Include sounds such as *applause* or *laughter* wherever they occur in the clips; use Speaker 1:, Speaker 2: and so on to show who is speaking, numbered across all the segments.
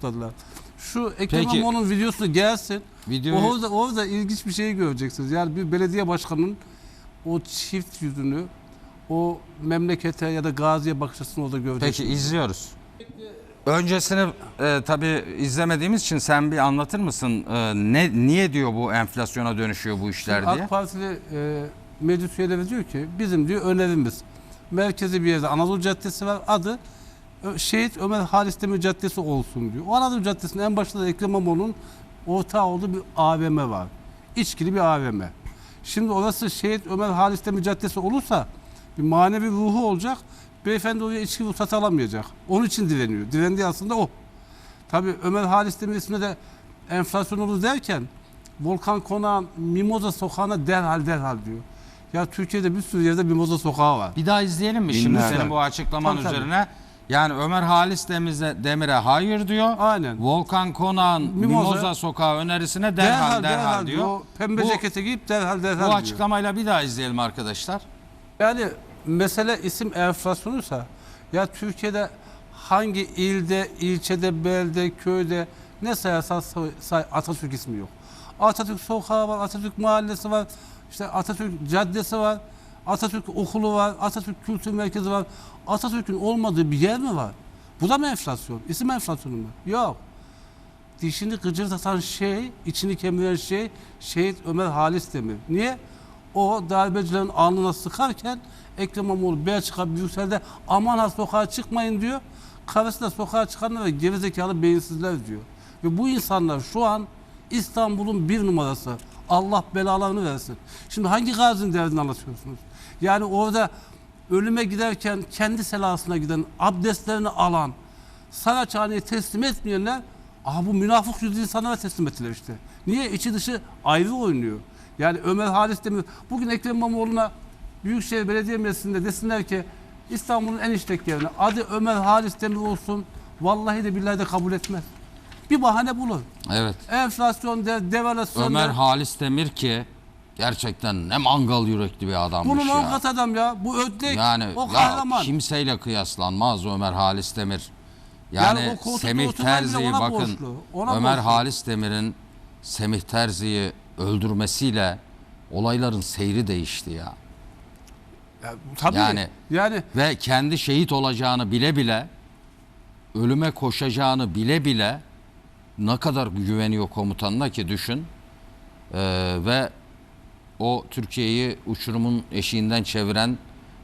Speaker 1: topladılar. Şu Ekrem
Speaker 2: Peki.
Speaker 1: İmamoğlu'nun videosu gelsin.
Speaker 2: Videoyu
Speaker 1: Orada, orada ilginç bir şey göreceksiniz. Yani bir belediye başkanının o çift yüzünü, o memlekete ya da gaziye bakış açısını orada göreceksiniz.
Speaker 2: Peki izliyoruz. Öncesini e, tabii izlemediğimiz için sen bir anlatır mısın? E, ne niye diyor bu enflasyona dönüşüyor bu işler diye?
Speaker 1: AK Partili e, meclis üyeleri diyor ki bizim diyor önerimiz merkezi bir yerde Anadolu Caddesi var adı Şehit Ömer Halis Demir Caddesi olsun diyor. O Anadolu Caddesi'nin en başında da Ekrem İmamoğlu'nun ortağı olduğu bir AVM var. İçkili bir AVM. Şimdi orası Şehit Ömer Halis Demir Caddesi olursa bir manevi ruhu olacak. Beyefendi oraya içki ruhsatı alamayacak. Onun için direniyor. Direndiği aslında o. Tabii Ömer Halis Demir isminde de enflasyon olur derken Volkan Konağın Mimoza Sokağı'na derhal derhal diyor. Ya Türkiye'de bir sürü yerde Mimoza Sokağı var.
Speaker 2: Bir daha izleyelim mi şimdi senin bu açıklaman
Speaker 1: Tabii, tabii.
Speaker 2: Yani Ömer Halis Demir'e, Demir'e hayır diyor.
Speaker 1: Aynen.
Speaker 2: Volkan Konak'ın Mimoza,
Speaker 1: Mimoza-
Speaker 2: Sokağı önerisine derhal derhal, diyor.
Speaker 1: O pembe
Speaker 2: Bu-
Speaker 1: cekete giyip derhal derhal
Speaker 2: Bu
Speaker 1: diyor.
Speaker 2: açıklamayla bir daha izleyelim arkadaşlar.
Speaker 1: Yani mesele isim enflasyonuysa ya Türkiye'de hangi ilde, ilçede, belde, köyde ne sayarsan say, say Atatürk ismi yok. Atatürk sokağı var, Atatürk mahallesi var, işte Atatürk caddesi var, Atatürk okulu var, Atatürk kültür merkezi var. Atatürk'ün olmadığı bir yer mi var? Bu da mı enflasyon? İsim enflasyonu mu? Yok. Dişini gıcırdatan şey, içini kemiren şey şehit Ömer Halis Demir. Niye? O darbecilerin alnına sıkarken Ekrem İmamoğlu Belçika Brüksel'de aman ha sokağa çıkmayın diyor. Karısı da sokağa çıkanlar ve gerizekalı beyinsizler diyor. Ve bu insanlar şu an İstanbul'un bir numarası. Allah belalarını versin. Şimdi hangi gazinin derdini anlatıyorsunuz? Yani orada ölüme giderken kendi selasına giden, abdestlerini alan, Saraçhane'yi teslim etmeyenler Aha bu münafık yüzlü insanlara teslim ettiler işte. Niye? İçi dışı ayrı oynuyor. Yani Ömer Halis Demir bugün Ekrem İmamoğlu'na Büyükşehir Belediye Meclisi'nde desinler ki İstanbul'un en işlek yerine adı Ömer Halis Demir olsun. Vallahi de billahi de kabul etmez. Bir bahane bulun.
Speaker 2: Evet.
Speaker 1: Enflasyon der, devalüasyon
Speaker 2: Ömer
Speaker 1: der.
Speaker 2: Halis Demir ki gerçekten ne mangal yürekli bir adammış
Speaker 1: Bunun
Speaker 2: ya.
Speaker 1: avukat adam ya. Bu ödlek.
Speaker 2: Yani
Speaker 1: o
Speaker 2: ya
Speaker 1: kahraman.
Speaker 2: kimseyle kıyaslanmaz Ömer Halis Demir. Yani,
Speaker 1: Yani o
Speaker 2: Semih Terzi'yi bakın
Speaker 1: borçlu, ona
Speaker 2: Ömer
Speaker 1: borçlu.
Speaker 2: Halis Demir'in Semih Terzi'yi öldürmesiyle olayların seyri değişti ya.
Speaker 1: Ya, tabii.
Speaker 2: Yani-
Speaker 1: yani
Speaker 2: Ve kendi şehit olacağını bile bile ölüme koşacağını bile bile ne kadar güveniyor komutanına ki düşün. Ee, ve o Türkiye'yi uçurumun eşiğinden çeviren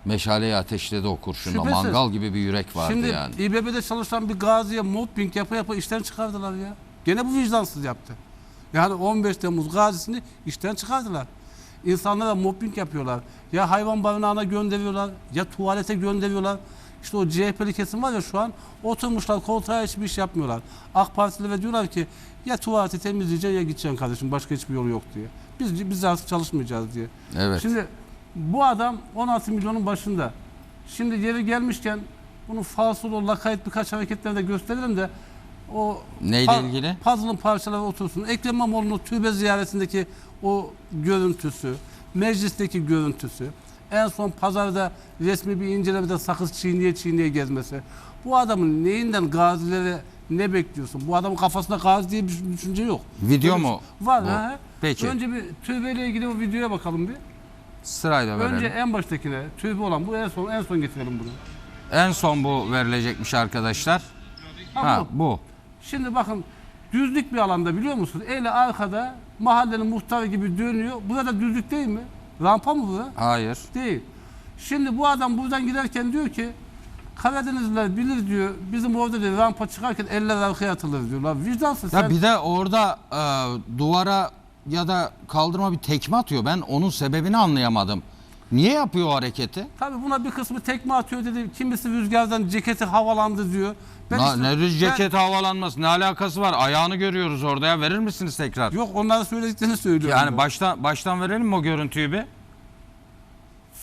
Speaker 2: meşaleyi ateşledi o kurşunla.
Speaker 1: Şüphesiz.
Speaker 2: Mangal gibi bir yürek vardı
Speaker 1: Şimdi
Speaker 2: yani.
Speaker 1: İBB'de çalışan bir gaziye mobbing yapa yapa işten çıkardılar ya. Gene bu vicdansız yaptı. Yani 15 Temmuz gazisini işten çıkardılar. İnsanlara mobbing yapıyorlar. Ya hayvan barınağına gönderiyorlar, ya tuvalete gönderiyorlar. İşte o CHP'li kesim var ya şu an oturmuşlar koltuğa hiçbir iş yapmıyorlar. AK Partili ve diyorlar ki ya tuvaleti temizleyeceksin ya gideceksin kardeşim başka hiçbir yolu yok diye. Biz, biz artık çalışmayacağız diye.
Speaker 2: Evet.
Speaker 1: Şimdi bu adam 16 milyonun başında. Şimdi yeri gelmişken bunu falsolu, lakayt birkaç hareketleri de gösterelim de o
Speaker 2: Neyle
Speaker 1: pa-
Speaker 2: ilgili?
Speaker 1: Puzzle'ın parçaları otursun. Ekrem İmamoğlu'nun türbe ziyaretindeki o görüntüsü, meclisteki görüntüsü, en son pazarda resmi bir incelemede sakız çiğniye çiğniye gezmesi. Bu adamın neyinden gazilere ne bekliyorsun? Bu adamın kafasında gazi diye bir düşünce yok.
Speaker 2: Video
Speaker 1: Böyle-
Speaker 2: mu
Speaker 1: Var.
Speaker 2: bu?
Speaker 1: he.
Speaker 2: Peki.
Speaker 1: Önce bir türbeyle ilgili o videoya bakalım bir.
Speaker 2: Sırayla verelim.
Speaker 1: Önce en baştakine türbe olan bu en son en son getirelim bunu.
Speaker 2: En son bu verilecekmiş arkadaşlar.
Speaker 1: Ha,
Speaker 2: Ha
Speaker 1: bu.
Speaker 2: bu.
Speaker 1: Şimdi bakın düzlük bir alanda biliyor musun? Eli arkada mahallenin muhtarı gibi dönüyor. Burada düzlük değil mi? Rampa mı bu?
Speaker 2: Hayır.
Speaker 1: Değil. Şimdi bu adam buradan giderken diyor ki Karadenizliler bilir diyor. Bizim orada diyor rampa çıkarken eller arkaya atılır diyorlar. Vicdansız
Speaker 2: Ya
Speaker 1: sen.
Speaker 2: bir de orada e, duvara ya da kaldırıma bir tekme atıyor. Ben onun sebebini anlayamadım. Niye yapıyor o hareketi?
Speaker 1: Tabii buna bir kısmı tekme atıyor dedi. Kimisi rüzgardan ceketi havalandı diyor. Ben
Speaker 2: Na,
Speaker 1: işte-
Speaker 2: ne
Speaker 1: ben-
Speaker 2: ceket havalanması ne alakası var? Ayağını görüyoruz orada ya. Verir misiniz tekrar?
Speaker 1: Yok onların söylediklerini söylüyorum.
Speaker 2: Yani
Speaker 1: ben.
Speaker 2: baştan baştan verelim mi o görüntüyü bir?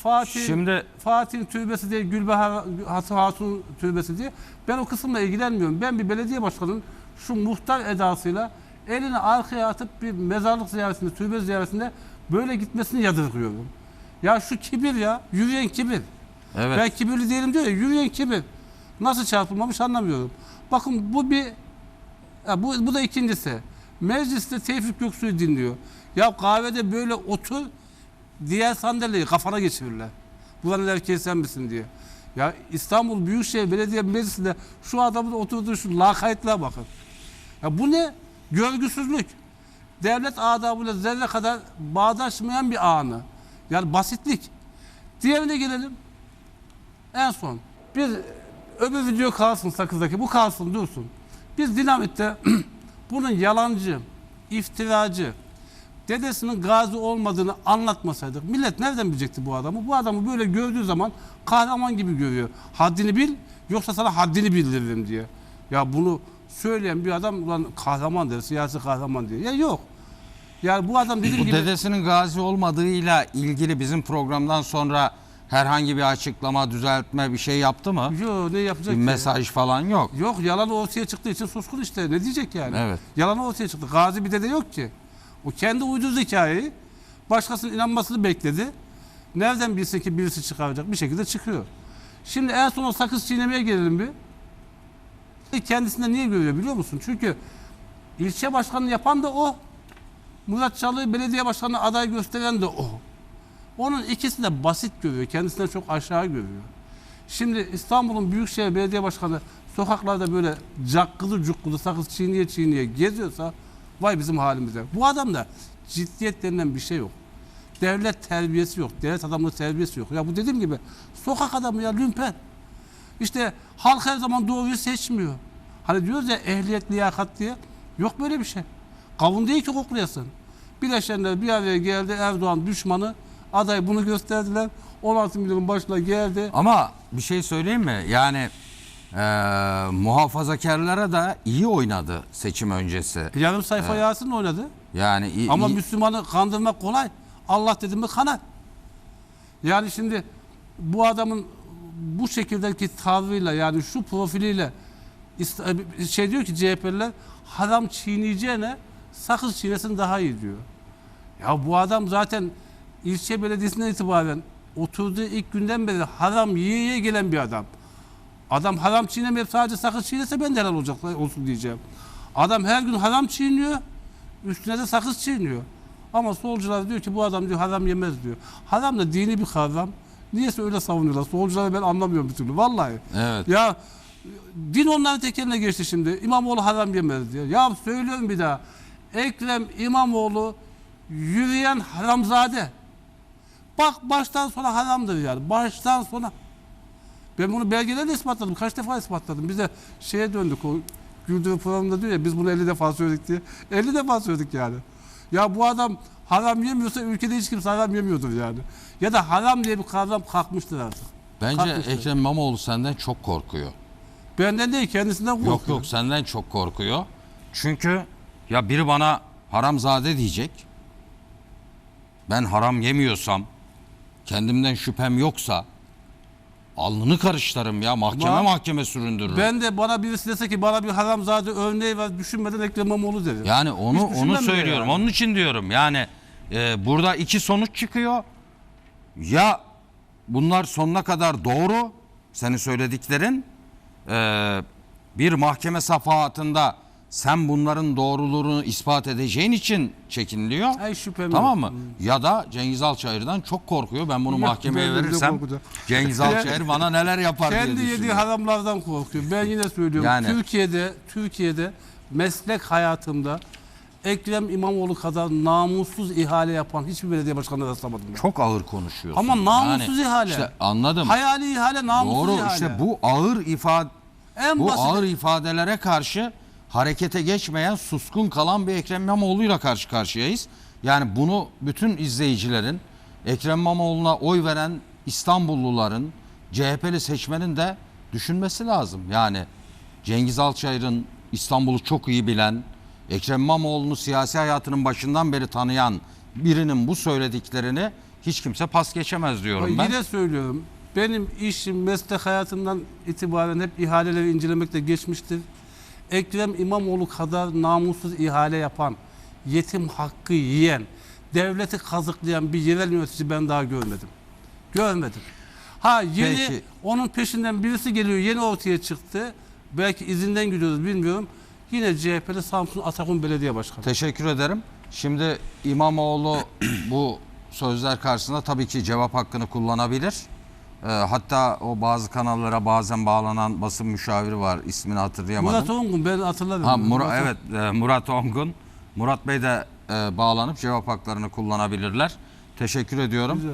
Speaker 1: Fatih
Speaker 2: Şimdi
Speaker 1: Fatih'in türbesi değil, Gülbahar Hatun Hatun türbesi diye. Ben o kısımla ilgilenmiyorum. Ben bir belediye başkanının şu muhtar edasıyla elini arkaya atıp bir mezarlık ziyaretinde, türbe ziyaretinde böyle gitmesini yadırgıyorum. Ya şu kibir ya, yürüyen kibir.
Speaker 2: evet.
Speaker 1: Ben kibirli değilim diyor ya, yürüyen kibir. Nasıl çarpılmamış anlamıyorum. Bakın bu bir Ya bu, bu da ikincisi. Mecliste Tevfik Göksu'yu dinliyor. Ya kahvede böyle otur diğer sandalyeyi kafana geçirirler. Buranın erkeği sen misin diye. Ya İstanbul Büyükşehir Belediye Meclisi'nde şu adamın oturduğu şu lakaytlığa bakın. Ya bu ne? Görgüsüzlük. Devlet adabıyla zerre kadar bağdaşmayan bir anı. Yani basitlik. Diğerine gelelim. En son. Bir öbür video kalsın sakızdaki. Bu kalsın dursun. Biz dinamitte *clears throat* bunun yalancı, iftiracı, dedesinin gazi olmadığını anlatmasaydık millet nereden bilecekti bu adamı? Bu adamı böyle gördüğü zaman kahraman gibi görüyor. Haddini bil yoksa sana haddini bildiririm diye. Ya bunu söyleyen bir adam ulan kahraman der, siyasi kahraman diye. Ya yok. Yani bu adam dediğim
Speaker 2: Bu
Speaker 1: gibi
Speaker 2: dedesinin gazi olmadığıyla ilgili bizim programdan sonra herhangi bir açıklama, düzeltme bir şey yaptı mı?
Speaker 1: Yok ne yapacak
Speaker 2: Bir
Speaker 1: ki?
Speaker 2: mesaj falan yok.
Speaker 1: Yok yalan ortaya çıktığı için suskun işte. Ne diyecek yani?
Speaker 2: Evet.
Speaker 1: Yalan ortaya çıktı. Gazi bir dede yok ki. O kendi uydurdu hikayeyi. Başkasının inanmasını bekledi. Nereden bilsin ki birisi çıkaracak? Bir şekilde çıkıyor. Şimdi en son o sakız çiğnemeye gelelim bir. Kendisinde niye görüyor biliyor musun? Çünkü ilçe başkanını yapan da o. Murat Çalık'ı belediye başkanı aday gösteren de o. Onun ikisi de basit görüyor. Kendisinden çok aşağı görüyor. Şimdi İstanbul'un Büyükşehir Belediye Başkanı sokaklarda böyle cakkılı cukkılı sakız çiğniye çiğniye geziyorsa vay bizim halimize. Bu adamda ciddiyet denilen bir şey yok. Devlet terbiyesi yok. Devlet adamlığı terbiyesi yok. Ya bu dediğim gibi sokak adamı ya lümpen. İşte halk her zaman doğruyu seçmiyor. Hani diyoruz ya ehliyet liyakat diye. Yok böyle bir şey. Kavun değil ki koklayasın. Bileşenler bir araya geldi. Erdoğan düşmanı. Aday bunu gösterdiler. 16 milyonun başına geldi.
Speaker 2: Ama bir şey söyleyeyim mi? Yani eee muhafazakarlara da iyi oynadı seçim öncesi.
Speaker 1: Yarım sayfa Yasin oynadı.
Speaker 2: Yani iyi,
Speaker 1: Ama
Speaker 2: iyi-
Speaker 1: Müslümanı kandırmak kolay. Allah dedi mi kanar. Yani şimdi bu adamın bu şekildeki tavrıyla yani şu profiliyle ist- şey diyor ki CHP'liler haram çiğneyeceğine sakız çiğnesin daha iyi diyor. Ya bu adam zaten ilçe belediyesinden itibaren oturduğu ilk günden beri haram yiye yiye gelen bir adam. Adam haram çiğnemeyip sadece sakız çiğnese ben de helal olacak olsun diyeceğim. Adam her gün haram çiğniyor. Üstüne de sakız çiğniyor. Ama solcular diyor ki bu adam diyor haram yemez diyor. Haram da dini bir kavram. Niyeyse öyle savunuyorlar. Solcuları ben anlamıyorum bir türlü. Vallahi.
Speaker 2: Evet.
Speaker 1: Ya din onların tekeline geçti şimdi. İmamoğlu haram yemez diyor. Ya söylüyorum bir daha. Ekrem İmamoğlu yürüyen haramzade. Bak baştan sona haramdır yani. Baştan sona. Ben bunu belgelerle ispatladım. Kaç defa ispatladım. Biz de şeye döndük o Güldürü programında diyor ya biz bunu 50 defa söyledik diye. 50 defa söyledik yani. Ya bu adam haram yemiyorsa ülkede hiç kimse haram yemiyordur yani. Ya da haram diye bir kavram kalkmıştır artık.
Speaker 2: Bence
Speaker 1: kalkmıştır.
Speaker 2: Ekrem İmamoğlu senden çok korkuyor.
Speaker 1: Benden değil kendisinden korkuyor.
Speaker 2: Yok yok senden çok korkuyor. Çünkü ya biri bana haramzade diyecek. Ben haram yemiyorsam, kendimden şüphem yoksa alnını karıştırırım ya mahkeme
Speaker 1: Ama
Speaker 2: mahkeme süründürürüm.
Speaker 1: Ben de bana birisi dese ki bana bir haramzade örneği ver düşünmeden Ekrem İmamoğlu derim.
Speaker 2: Yani onu
Speaker 1: Hiç
Speaker 2: onu
Speaker 1: düşünmem bile
Speaker 2: söylüyorum.
Speaker 1: yani.
Speaker 2: Onun için diyorum. Yani e, burada iki sonuç çıkıyor. Ya bunlar sonuna kadar doğru senin söylediklerin e, bir mahkeme safahatında sen bunların doğruluğunu ispat edeceğin için çekiniliyor.
Speaker 1: Ay şüphem
Speaker 2: Tamam mı? Ya da Cengiz Alçayır'dan çok korkuyor. Ben bunu
Speaker 1: Yok,
Speaker 2: mahkemeye
Speaker 1: ben de
Speaker 2: verirsem. Cengiz Alçayır bana neler yapar diye
Speaker 1: Kendi yediği
Speaker 2: düşünüyorum.
Speaker 1: haramlardan korkuyor. Ben yine söylüyorum.
Speaker 2: Yani-
Speaker 1: Türkiye'de Türkiye'de meslek hayatımda Ekrem İmamoğlu kadar namussuz ihale yapan hiçbir belediye başkanına rastlamadım ben.
Speaker 2: Çok ağır konuşuyorsun.
Speaker 1: Ama namussuz ihale.
Speaker 2: İşte anladım.
Speaker 1: Hayali ihale, namussuz
Speaker 2: Doğru
Speaker 1: ihale.
Speaker 2: işte bu ağır ifade
Speaker 1: en
Speaker 2: bu
Speaker 1: basit.
Speaker 2: ağır ifadelere karşı harekete geçmeyen suskun kalan bir Ekrem İmamoğlu'yla karşı karşıyayız. Yani bunu bütün izleyicilerin Ekrem İmamoğlu'na oy veren İstanbulluların CHP'li seçmenin de düşünmesi lazım. Yani Cengiz Alçayır'ın İstanbul'u çok iyi bilen, Ekrem İmamoğlu'nu siyasi hayatının başından beri tanıyan birinin bu söylediklerini hiç kimse pas geçemez diyorum ben.
Speaker 1: Yine söylüyorum. Benim işim meslek hayatımdan itibaren hep ihaleleri incelemekle geçmiştir. Ekrem İmamoğlu kadar namussuz ihale yapan, yetim hakkı yiyen, devleti kazıklayan bir yerel yönetici ben daha görmedim. Görmedim. Ha yeni
Speaker 2: Peki.
Speaker 1: onun peşinden birisi geliyor yeni ortaya çıktı. Belki izinden gidiyoruz bilmiyorum. Yine CHP'li Samsun Atakum Belediye Başkanı.
Speaker 2: Teşekkür ederim. Şimdi İmamoğlu bu sözler karşısında tabii ki cevap hakkını kullanabilir. Ee, hatta o bazı kanallara bazen bağlanan basın müşaviri var. ismini hatırlayamadım.
Speaker 1: Murat Ongun ben hatırladım.
Speaker 2: Ha, Mur-
Speaker 1: Murat-
Speaker 2: evet e, Murat Ongun. Murat Bey de e, bağlanıp cevap haklarını kullanabilirler. Teşekkür ediyorum.
Speaker 1: Güzel.